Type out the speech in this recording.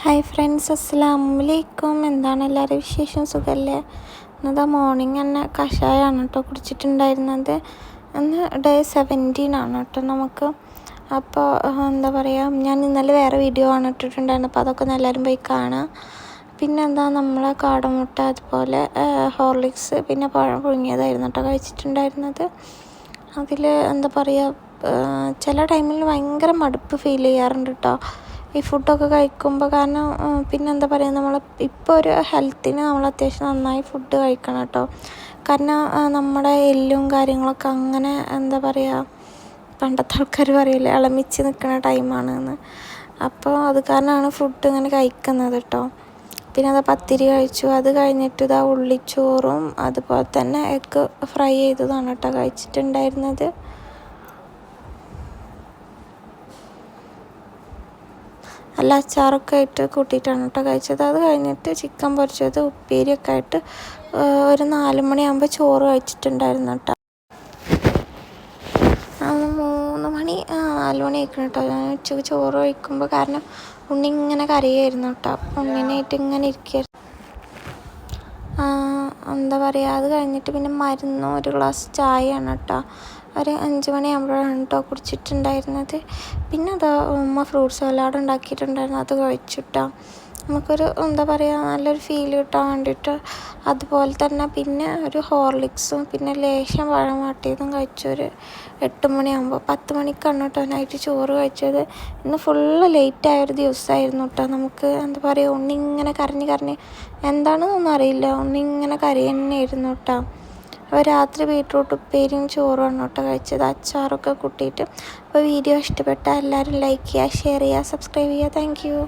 Hi friends അസ്സാം വലൈക്കും എന്താണ് എല്ലാവരും വിശേഷം? സുഖമല്ലേ എന്നതാ മോർണിംഗ് തന്നെ കഷായമാണ് കേട്ടോ കുടിച്ചിട്ടുണ്ടായിരുന്നത്. അന്ന് ഡേ സെവന്റീൻ ആണ് കേട്ടോ നമുക്ക്. അപ്പോൾ എന്താ പറയുക ഞാൻ ഇന്നലെ വേറെ വീഡിയോ ആണ് ഇട്ടിട്ടുണ്ടായിരുന്നത്. അപ്പോൾ അതൊക്കെ എല്ലാവരും പോയി കാണാം. പിന്നെ എന്താ നമ്മളെ കാടമുട്ട അതുപോലെ ഹോർലിക്സ് പിന്നെ പഴം പുഴുങ്ങിയതായിരുന്നു കേട്ടോ കഴിച്ചിട്ടുണ്ടായിരുന്നത്. അതിൽ എന്താ പറയുക ചില ടൈമിൽ ഭയങ്കര മടുപ്പ് ഫീൽ ചെയ്യാറുണ്ട് കേട്ടോ ഈ ഫുഡൊക്കെ കഴിക്കുമ്പോൾ കാരണം പിന്നെന്താ പറയുക നമ്മൾ ഇപ്പോൾ ഒരു ഹെൽത്തിന് നമ്മൾ അത്യാവശ്യം നന്നായി ഫുഡ് കഴിക്കണം കേട്ടോ കാരണം നമ്മുടെ എല്ലും കാര്യങ്ങളൊക്കെ അങ്ങനെ എന്താ പറയുക പണ്ടത്തെ ആൾക്കാർ പറയില്ലേ ഇളമിച്ച് നിൽക്കുന്ന ടൈമാണ് എന്ന് അപ്പോൾ അത് കാരണമാണ് ഫുഡ് ഇങ്ങനെ കഴിക്കുന്നത് കേട്ടോ പിന്നെ അത് പത്തിരി കഴിച്ചു അത് കഴിഞ്ഞിട്ട് ഇതാ ഉള്ളിച്ചോറും അതുപോലെ തന്നെ എഗ്ഗ് ഫ്രൈ ചെയ്തതാണ് കേട്ടോ കഴിച്ചിട്ടുണ്ടായിരുന്നത്. നല്ല അച്ചാറൊക്കെ ആയിട്ട് കൂട്ടിയിട്ടാണ് കേട്ടോ കഴിച്ചത്. അത് കഴിഞ്ഞിട്ട് ചിക്കൻ പൊരിച്ചത് ഉപ്പേരിയൊക്കെ ആയിട്ട് ഒരു നാല് മണിയാകുമ്പോൾ ചോറ് കഴിച്ചിട്ടുണ്ടായിരുന്നു കേട്ടോ. മൂന്ന് മണി നാല് മണി ആയിക്കണം കേട്ടോ. ഞാൻ ഉച്ചയ്ക്ക് ചോറ് കഴിക്കുമ്പോൾ കാരണം ഉണ്ണി ഇങ്ങനെ കരയായിരുന്നു കേട്ടോ. ഉണ്ണിനായിട്ട് ഇങ്ങനെ ഇരിക്കുകയായിരുന്നു എന്താ പറയുക അത് കഴിഞ്ഞിട്ട് പിന്നെ മരുന്നും ഒരു ഗ്ലാസ് ചായയാണ് കേട്ടോ ഒരു അഞ്ച് മണിയാകുമ്പോഴാണ് കേട്ടോ കുടിച്ചിട്ടുണ്ടായിരുന്നത്. പിന്നെ അതാ ഉമ്മ ഫ്രൂട്ട്സ് സലാഡ് ഉണ്ടാക്കിയിട്ടുണ്ടായിരുന്നു അത് കഴിച്ചിട്ടോ നമുക്കൊരു എന്താ പറയുക നല്ലൊരു ഫീൽ കിട്ടാൻ വേണ്ടിയിട്ട് അതുപോലെ തന്നെ പിന്നെ ഒരു ഹോർലിക്സും പിന്നെ ലേശം പഴം വാട്ടിയതും കഴിച്ചൊരു എട്ട് മണിയാകുമ്പോൾ പത്ത് മണിക്കാണ് കേട്ടോ നൈറ്റ് ചോറ് കഴിച്ചത്. ഇന്ന് ഫുള്ള് ലേറ്റായൊരു ദിവസമായിരുന്നു കേട്ടോ. നമുക്ക് എന്താ പറയുക ഉണ്ണിങ്ങനെ കരഞ്ഞ് കരഞ്ഞ് എന്താണെന്നൊന്നും അറിയില്ല. ഉണ്ണി ഇങ്ങനെ ആയിരുന്നു കേട്ടോ. അപ്പോൾ രാത്രി ബീട്രൂട്ട് ഉപ്പേരിയും ചോറും ആണ് കേട്ടോ കഴിച്ചത്. അച്ചാറൊക്കെ കൂട്ടിയിട്ട്. അപ്പോൾ വീഡിയോ ഇഷ്ടപ്പെട്ടാൽ എല്ലാവരും ലൈക്ക് ചെയ്യുക ഷെയർ ചെയ്യുക സബ്സ്ക്രൈബ് ചെയ്യുക. താങ്ക്